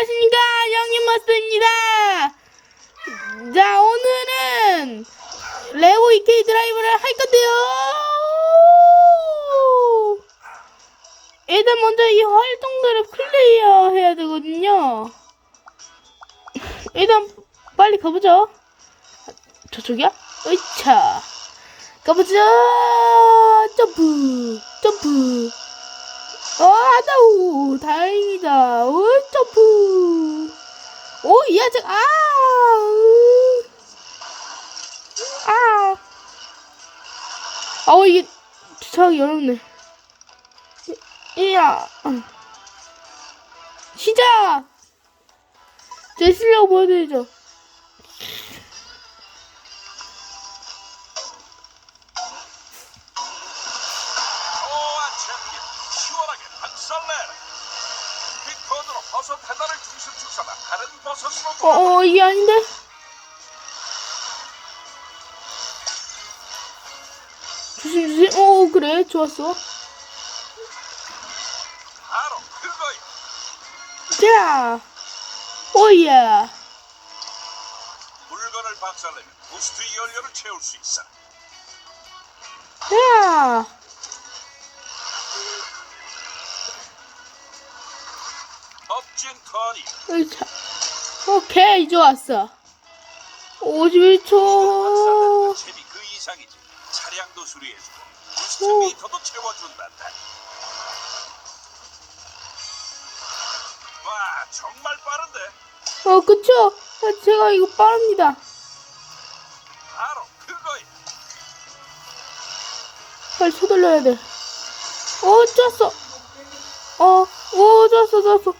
안녕하십니까 영님 머스입니다. 자 오늘은 레고 이케이 드라이브를 할 건데요. 일단 먼저 이 활동들을 플레이어 해야 되거든요. 일단 빨리 가보죠. 저쪽이야? 으차. 가보자 점프 점프. 어, 아다우, 다행이다. 오, 점프. 오, 이 아직, 아, 으. 아. 아우, 이게 주차하기 어렵네. 이야. 시작! 제 실력 보여드리죠. 버섯 하나를 중심 축사다 다른 버섯으로 어, 어, 이게 아닌데? 조심, 조심. 오, 그래. 좋았어. 바로 그거야 자, 오야. 물건을 박살내면 부스트 연료를 채울 수 있어 야. 오케이, 좋았어. 51초. 재미 그 이상이지 차량도 수리해주고 부스트 오. 미터도 채워준단다 와 정말 빠른데 어, 그쵸? 아, 제가 이거 빠릅니다. 바로 그거야 빨리 서둘러야 돼. 어, 쪘어. 어, 오, 쪘어, 쪘어.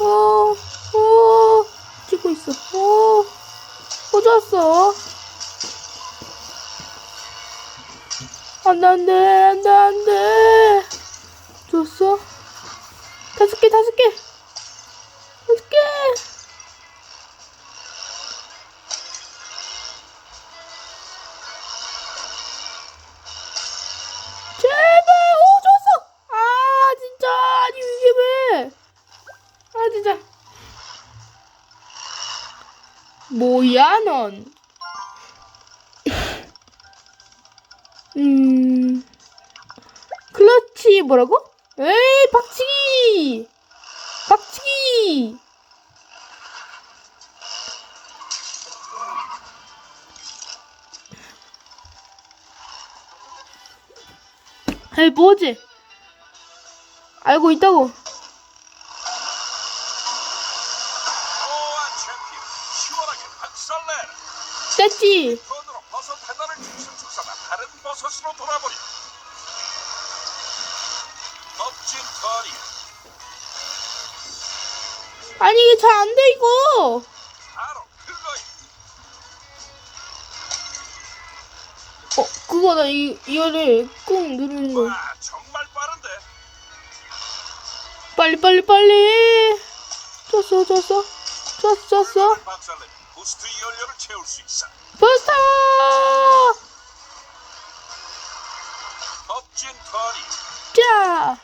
어, 어, 찍고 있어. 어, 어, 쪘어. 안 돼, 안 돼, 안 돼, 안 돼. 줬어? 다섯 개, 다섯 개. 다섯 개. 뭐야 넌 음, 클러치 뭐라고? 에이, 박치기! 박치기! 아이, 뭐지? 알고 있다고. 뗐지? 빅코드로 버섯 하나를 중심 축사다 다른 버섯으로 돌아버려 멋진 터니 아니, 이게 잘 안 돼, 이거! 바로 그거야 어, 그거다. 이, 이거를 꾹 누르는 거. 와 정말 빠른데 빨리, 빨리, 빨리! 줬어, 줬어. 줬어, 줬어. 박살내면 부스트 연료를 채울 수 있어 부스터! 멋진 터니 자!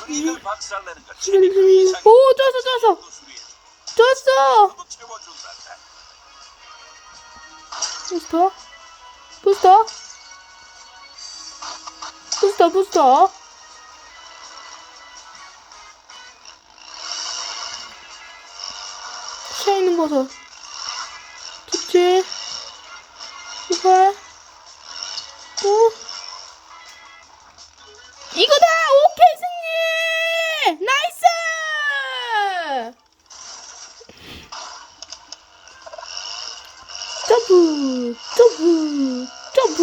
흔히들 박살내는 것 재미 그 이상이 오. 줬어! 도 채워준단다 부스터? 부스터? 부스터, 부스터. 샤이는 버섯. 점프, 점프, 점프.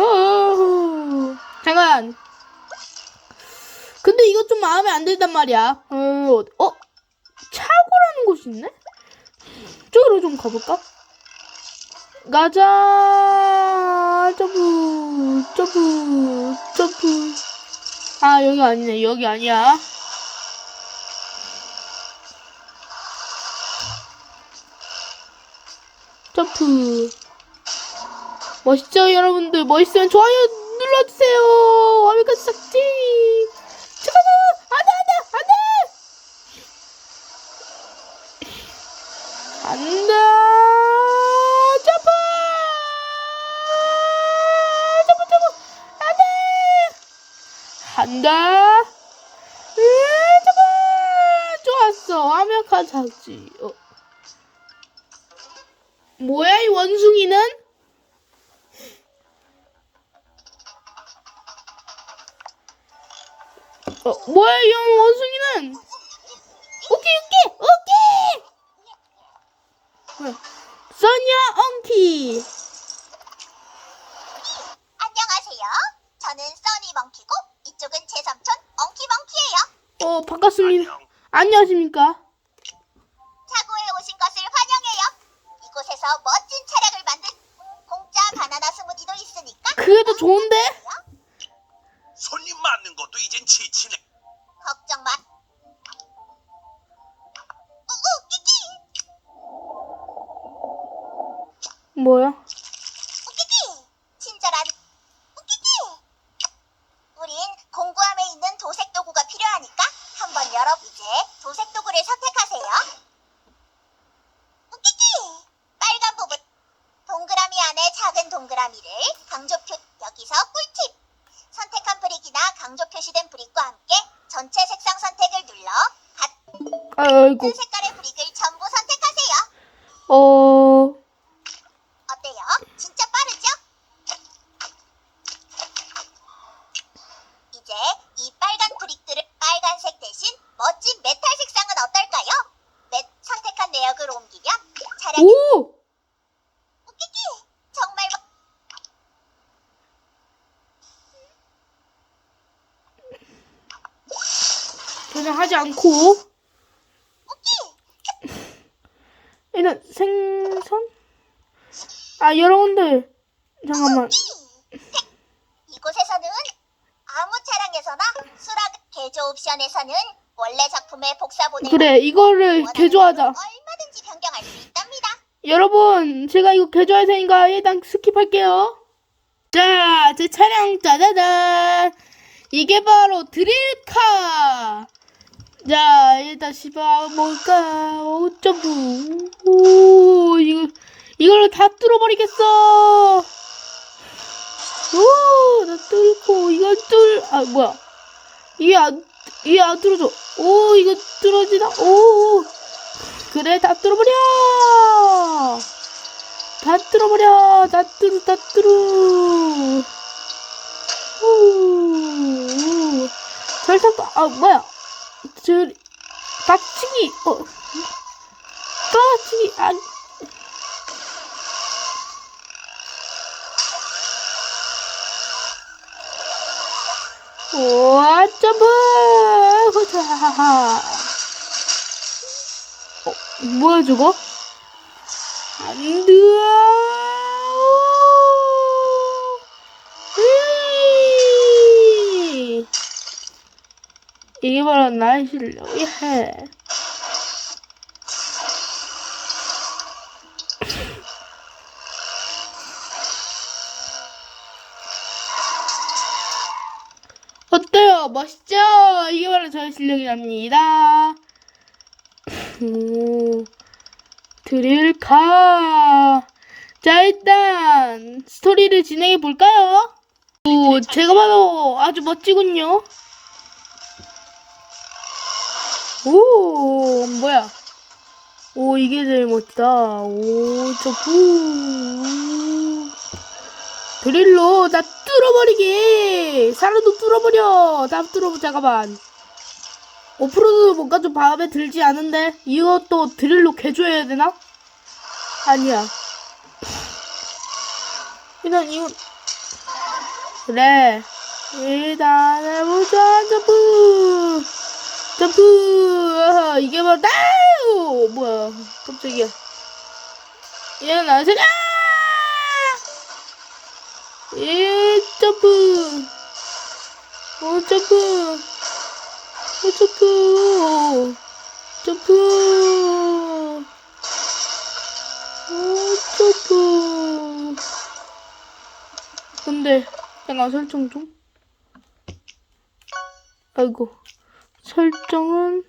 어, 잠깐. 근데 이거 좀 마음에 안 들단 말이야. 어, 어? 차고라는 곳이 있네? 저기로 좀 가볼까? 가자. 점프, 점프, 점프. 아, 여기 아니네. 여기 아니야. 점프. 멋있죠, 여러분들? 멋있으면 좋아요 눌러주세요. 와미카 싹지. 잠깐만, 안 돼, 안 돼, 안 돼! 안 돼! 점프! 점프, 점프! 안 돼! 안 돼! 으, 점프! 좋았어, 완벽한 삭지. 어. 뭐야, 이 원숭이는? 어, 뭐야, 이 원숭이는? 오케이, 오케이, 오케이! 뭐야? 소냐 엉키! 안녕하세요. 저는 써니 멍키고 이쪽은 제 삼촌 엉키멍키예요. 어, 반갑습니다. 안녕. 안녕하십니까? 맞는 것도 이젠 지치네. 걱정 마. 우우 끼끼 뭐야? 우끼끼 친절한 우끼끼. 우린 공구함에 있는 도색 도구가 필요하니까 한번 열어 이제 도색 도구를 선택하세요. 우끼끼 빨간 부분 동그라미 안에 작은 동그라미를 강조표 여기서 꿀 브릭이나 강조 표시된 브릭과 함께 전체 색상 선택을 눌러 아이고. 같은 색깔의 브릭을 전부 선택하세요. 어, 어때요? 진짜 빠르죠? 이제 이 빨간 브릭들을 빨간색 대신 멋진 메탈 색상은 어떨까요? 메, 선택한 내역을 옮기면 차량이 오! 웃기기 정말 멋- 전혀 하지 않고. 일단 생선? 아, 여러분들. 잠깐만. 이곳에서는 아무 차량에서나 수락 개조 옵션에서는 원래 작품의 복사 보내 그래, 이거를 개조하자. 얼마든지 변경할 수 있답니다. 여러분, 제가 이거 개조할 테니까 일단 스킵할게요. 자, 제 차량 짜자잔. 이게 바로 드릴카. 자, 일단 뭘까? 오, 점프. 오, 이거 이걸로 다 뚫어버리겠어. 오, 나 뚫고 이걸 뚫. 아, 뭐야? 이게 안 이게 안 뚫어져. 오, 이거 뚫어지나? 오. 그래 다 뚫어버려 다 뚫어버려 다 뚫어 다 뚫어 후 절삭도 아 뭐야 저 닥치기 어 닥치기 아 우와 점프 후자 어, 뭐야 저거? 안 돼. 으이. 이게 바로 나의 실력이야. 어때요? 멋있죠? 이게 바로 저의 실력이랍니다. 오, 드릴카. 자, 일단, 스토리를 진행해 볼까요? 오, 제가 봐도 아주 멋지군요. 오, 뭐야. 오, 이게 제일 멋지다. 오, 저, 후. 드릴로 다 뚫어버리기! 사료도 뚫어버려! 다 뚫어버, 잠깐만. 오프로드 뭔가 좀 마음에 들지 않은데 이것도 드릴로 개조해야 되나? 아니야. 일단 이거 그래. 일단 해보자 점프 점프! 아하, 이게 바로 나우! 뭐야 깜짝이야. 일어나세요 이 점프! 오 점프! 오, 점프! 점프! 오 점프! 근데 잠깐 설정 좀. 아이고 설정은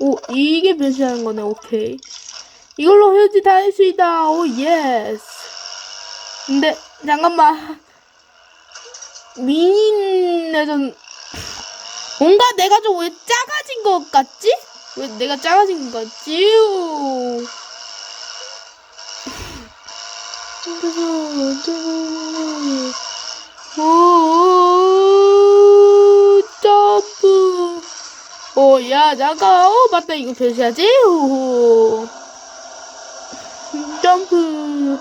오 이게 변신하는 거네 오케이 이걸로 헤어지 다 할 수 있다. 오 예스. 근데 잠깐만. 미니내전 뭔가 내가 좀 왜 작아진 것 같지? 왜 내가 작아진 것 같지? 오, 점프. 오, 야, 잠깐. 어, 맞다. 이거 표시하지? 오. 점프.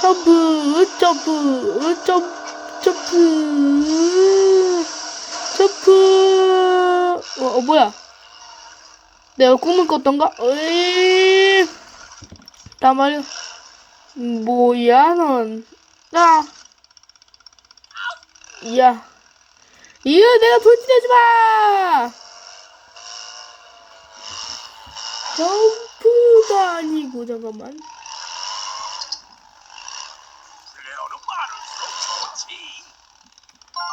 점프. 점프. 점프. 점프. 점프. 어, 어 뭐야? 내가 꿈을 꿨던가? 어이. 나 말이야. 뭐야, 넌. 나. 야. 이거 내가 돌진하지 마! 점프가 아니고, 잠깐만. 플레어는 많을수록 좋지.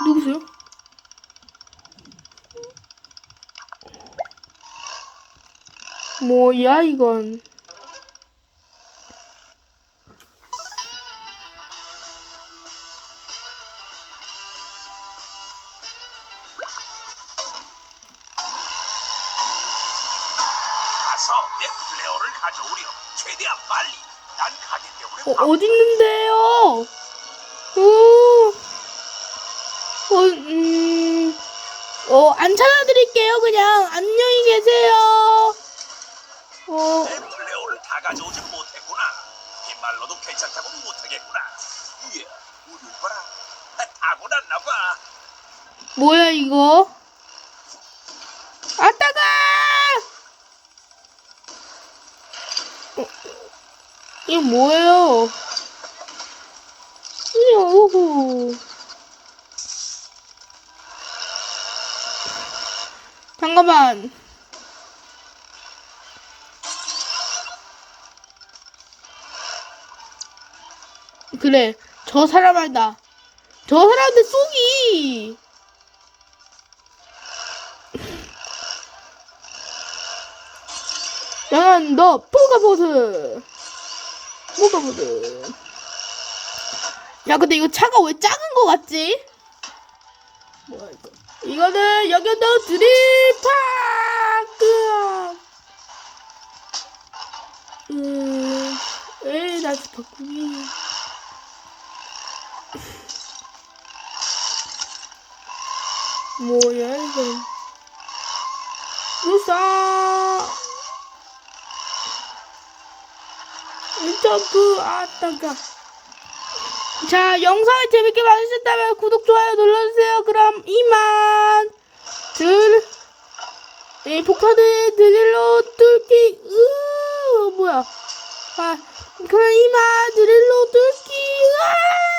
누구세요? 뭐야, 이건. 가서 내 플레어를 가져오렴. 최대한 빨리. 난 가기 때문에 어, 어디 있는데요? 어, 어, 음, 어, 안 찾아드릴게요, 그냥. 안녕히 계세요. 어, 내 플레어를 다 가져오지 못했구나. 빈말로도 괜찮다고 못하겠구나. 이야, 우리 오빠라. 타고났나 봐. 뭐야, 이거? 아, 따가! 어, 이거 뭐예요? 이거, 잠깐만. 그래, 저 사람 알다. 저 사람한테 쏘기! 난너 포가보드 포가보드 야 근데 이거 차가 왜 작은 거 같지? 뭐야 이거 이거는 여기도 드림파크 음 에이 나 지금 바꾸기 뭐야 이건. 무사! 점프 아따가. 자 영상을 재밌게 봐주셨다면 구독 좋아요 눌러주세요. 그럼 이만 들이 폭탄의 드릴로 뚫기 으 뭐야. 아 그럼 이만 드릴로 뚫기 으아